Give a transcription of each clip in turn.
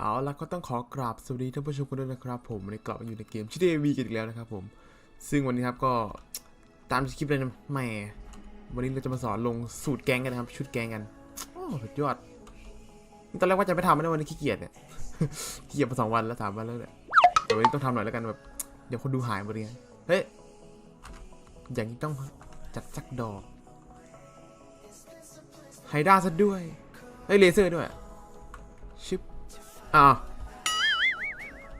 เอาละก็ต้องขอกราบสวัสดีท่านผู้ชมกันด้วยนะครับผมวันนี้กลับมาอยู่ในเกมชิดเอวีกันอีกแล้วนะครับผม ซึ่งวันนี้ครับก็ตามคลิปเลยนะแหม่วันนี้เราจะมาสอนลงสูตรแกงกันนะครับ ชุดแกงกันโอ้สุดยอดตอนแรกว่าจะไม่ทำนะวันนี้ขี้เกียจเนี่ยขี้เกียจมาสองวันแล้วสามวันแล้วเนี่ยเดี๋ยววันนี้ต้องทำหน่อยแล้วกันแบบเดี๋ยวคนดูหายหมดเลยเฮ้ยอย่างนี้ต้องจัดสักดอกไฮด้าซะด้วยเฮ้ยเลเซอร์ด้วยชิป อ้าว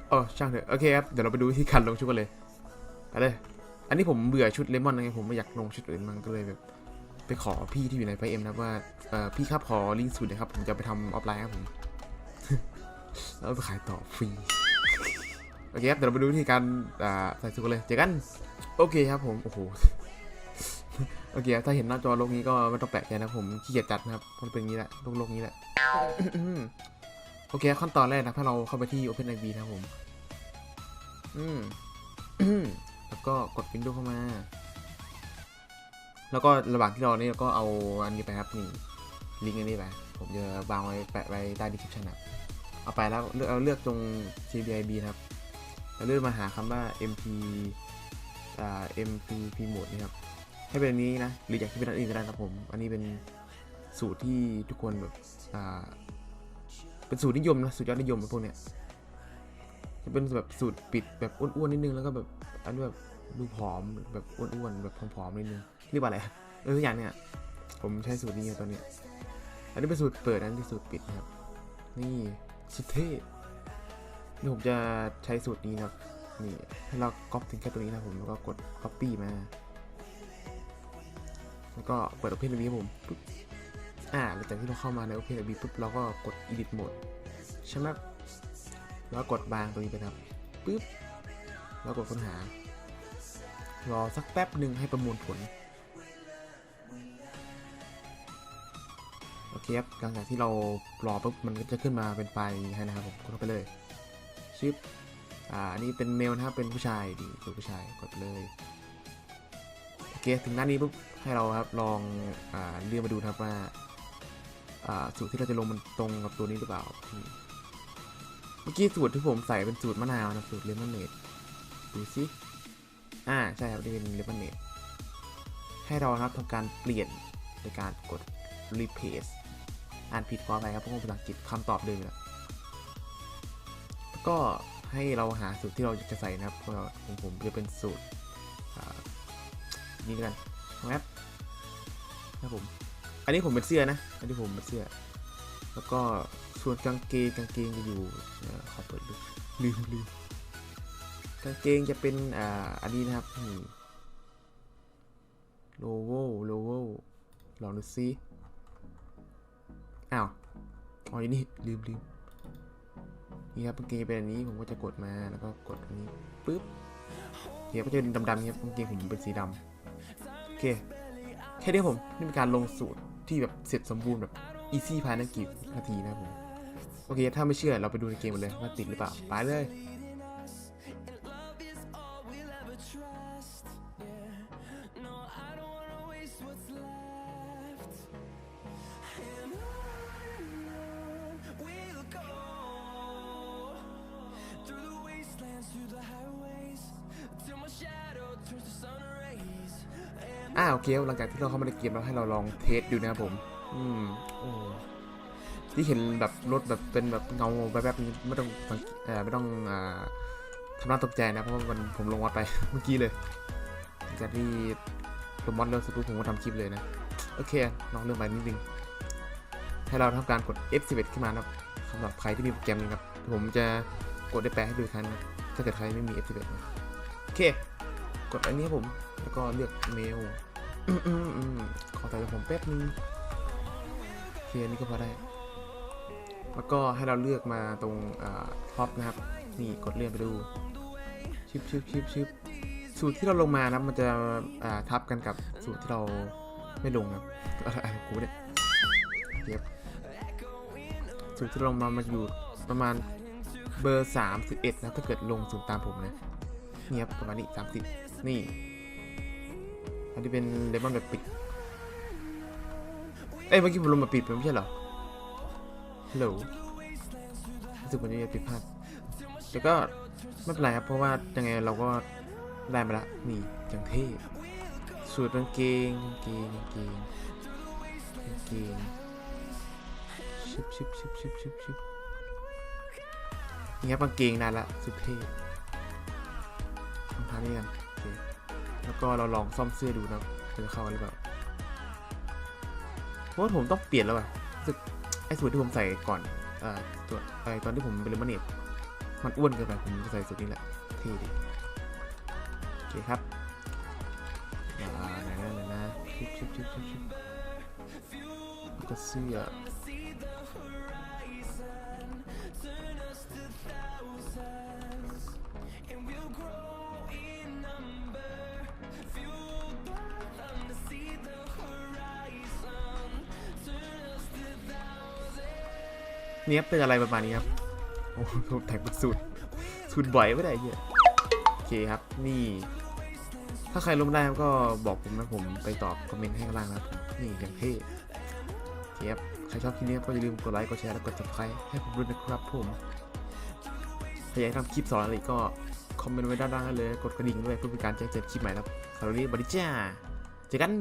เออช่างเถอะ โอเคครับ เดี๋ยวเราไปดูวิธีการลงชุดกันเลยไปเลย อันนี้ผมเบื่อชุดเลมอนไงผมไม่อยากลงชุดอื่นมันก็เลยแบบไปขอพี่ที่อยู่ในไฟเอ็มนะว่าเออพี่ครับขอลิงก์สูตรนะครับ ผมจะไปทำออฟไลน์ครับผม แล้วไปขายต่อฟรี โอเคครับ เดี๋ยวเราไปดูวิธีการอ่าใส่สูตรกันเลยเจอกัน โอเคครับผม โอ้โห โอเคครับถ้าเห็นหน้าจอโลกนี้ก็ไม่ต้องแปลกใจนะผมขี้เกียจจัดนะครับมันเป็นอย่างนี้แหละโลกโลกนี้แหละ โอเคขั้นตอนแรกนะถ้าเราเข้าไปที่ OpenID นะครับผม อืม แล้วก็กด Windows เข้ามา แล้วก็ระหว่างที่รอนี่เราก็เอาอันนี้ไปครับนี่ลิงก์อันนี้ไป ผมจะวางไว้แปะไว้ใต้ description นะเอาไปแล้วเลือกเอาเลือกตรง CBIB ครับแล้วเลือกมาหาคำว่า MP อ่า MPP mode นี่ครับ ให้เป็นนี้นะ หรืออยากให้เป็นอันอื่นก็ได้ครับผม อันนี้เป็นสูตรที่ทุกคนแบบอ่า เป็นสูตรนิยมนะสูตรยอดนิยมพวกเนี้ยจะเป็นแบบสูตรปิดแบบอ้วนๆนิดนึงแล้วก็แบบอันนี้แบบดูผอมแบบอ้วนๆแบบผอมๆนิดนึงเรียกว่าอะไรเออทุกอย่างเนี่ยผมใช้สูตรนี้ตอนเนี้ยอันนี้เป็นสูตรเปิดอันนี้สูตรปิดนะครับ นี่สุดเท่นี่ผมจะใช้สูตรนี้นะครับนี่ให้เราก๊อปถึงแค่ตัวนี้นะผมแล้วก็กด copy มา แล้วก็เปิด Open ตรงนี้ครับผมปุ๊บอ่าหลังจากที่เราเข้ามาใน OpenID ปุ๊บเราก็กด Edit Mode ใช่ไหมแล้วกดบางตรงนี้ไปครับปุ๊บแล้วกดค้นหา รอสักแป๊บหนึ่งให้ประมวลผล โอเคครับ หลังจากที่เรารอปุ๊บ มันก็จะขึ้นมาเป็นไฟล์ให้นะครับผม กดเข้าไปเลยชิปอ่า อันนี้เป็นเมลนะครับ เป็นผู้ชายดีเป็นผู้ชาย กดเลย โอเค ถึงหน้านี้ปุ๊บ ให้เราครับ ลอง อ่า เลื่อกมาดูครับว่า สูตรที่เราจะลงมันตรงกับตัวนี้หรือเปล่า เมื่อกี้สูตรที่ผมใส่เป็นสูตรมะนาวนะสูตรเลมอนเนดดูสิอ่าใช่ครับนี่เป็นเลมอนเนดให้เรานะครับทำการเปลี่ยนในการกด replace อ่านผิดขออภัยครับเพราะว่าภาษาอังกฤษคำตอบเดิมแล้วก็ให้เราหาสูตรที่เราอยากจะใส่นะครับเพราะของผมจะเป็นสูตรนี้กันแอปนะครับผม อันนี้ผมเป็นเสื้อนะ อันนี้ผมเป็นเสื้อ แล้วก็ส่วนกางเกงกางเกงจะอยู่ขอเปิดดูลืมลืมกางเกงจะเป็นอ่าอันนี้นะครับโลโวโลโวลองดูซิอ้าวอ๋ออันนี่ลืมลืมนี่ครับกางเกงเป็นอันนี้ผมก็จะกดมาแล้วก็กดอันนี้ปึ๊บเดี๋ยวก็จะเป็นดำๆครับกางเกงผมเป็นสีดำโอเคแค่นี้ผมนี่เป็นการลงสูตร ที่แบบเสร็จสมบูรณ์แบบอีซี่ภายในกี่นาทีนะครับผมโอเค ถ้าไม่เชื่อเราไปดูในเกมกันเลยว่าติดหรือเปล่า ไปเลย อ่าโอเคหลังจากที่เราเข้ามาในเกมเราให้เราลองเทสดูนะครับผม อืมโอ้ที่เห็นแบบรถแบบเป็นแบบเงาแบบๆนี้ไม่ต้องสังเอ่อไม่ต้องอ่าทำน่าตกใจนะเพราะว่ามันผมลงวัดไปเมื่อกี้เลยหลังจากที่ลงมอดเริ่มสปุ๊บผมก็ทำคลิปเลยนะโอเคลองเรื่องไปนิดนึงให้เราทำการกด F11 ขึ้นมานะครับสำหรับใครที่มีโปรแกรมนี้ครับผมจะกดได้แปลให้ดูอีกครั้งนถ้าเกิดใครไม่มี F11 นะโอเค กดอันนี้ครับผม แล้วก็เลือกเมล อืมอืมอืมขอใส่ของผมแป๊บนึงโอเคอันนี้ก็พอได้ แล้วก็ให้เราเลือกมาตรงท็อปนะครับ นี่กดเลื่อนไปดู ชิปชิปชิปชิปสูตรที่เราลงมานะมันจะทับกันกับสูตรที่เราไม่ลงครับอะไรกูเนี่ยเก็บสูตรที่ลงมามันอยู่ประมาณเบอร์ 31 นะถ้าเกิดลงสูตรตามผมนะเนี่ยบประมาณนี้30 นี่ อันนี้เป็นเลมอนแบบปิด เอ้ยเมื่อกี้ผมลงมาปิดไปไม่ใช่เหรอฮัลโหลรู้สึกวันนี้ผิดพลาดแต่ก็ไม่เป็นไรครับเพราะว่ายังไงเราก็ได้มาละนี่อย่างเท่สูตรกางเกงกางเกงกางเกงกางเกงชิบชิบชิบชิบชิบชิบนี่ครับกางเกงนานละสุดเท่รองเท้านี่กัน แล้วก็เราลองซ่อมเสื้อดูนะจะเข้ากันหรือเปล่าเพราะว่าผมต้องเปลี่ยนแล้วอะรู้สึกไอ้สูตรที่ผมใส่ก่อนอ่าตัวไอ้ตอนที่ผมเป็นเลมอนเนตมันอ้วนเกินไปผมใส่สูตรนี้แหละเท่ดีโอเคครับอ่าไหนนะไหนนะชิบชิบชิบชิบชิบแล้วก็เสื้อ เนี้ยเป็นอะไรประมาณนี้ครับ โอ้โหแต่งเป็นสูตรสูตรบ่อยไม่ได้เหี้ยโอเคครับ นี่ ถ้าใครลงได้ก็บอกผมนะผมไปตอบคอมเมนต์ให้ข้างล่างนะครับ นี่อย่างเท่โอเคครับ ใครชอบคลิปนี้ก็อย่าลืมกดไลค์ กดแชร์ และกด subscribe ให้ผมด้วยนะครับผมถ้าอยากทำคลิปสอนอะไรก็คอมเมนต์ไว้ด้านล่างเลย กดกระดิ่งด้วยเพื่อเป็นการแจ้งเตือนคลิปใหม่ครับสำหรับวันนี้บริจ้า เจอกัน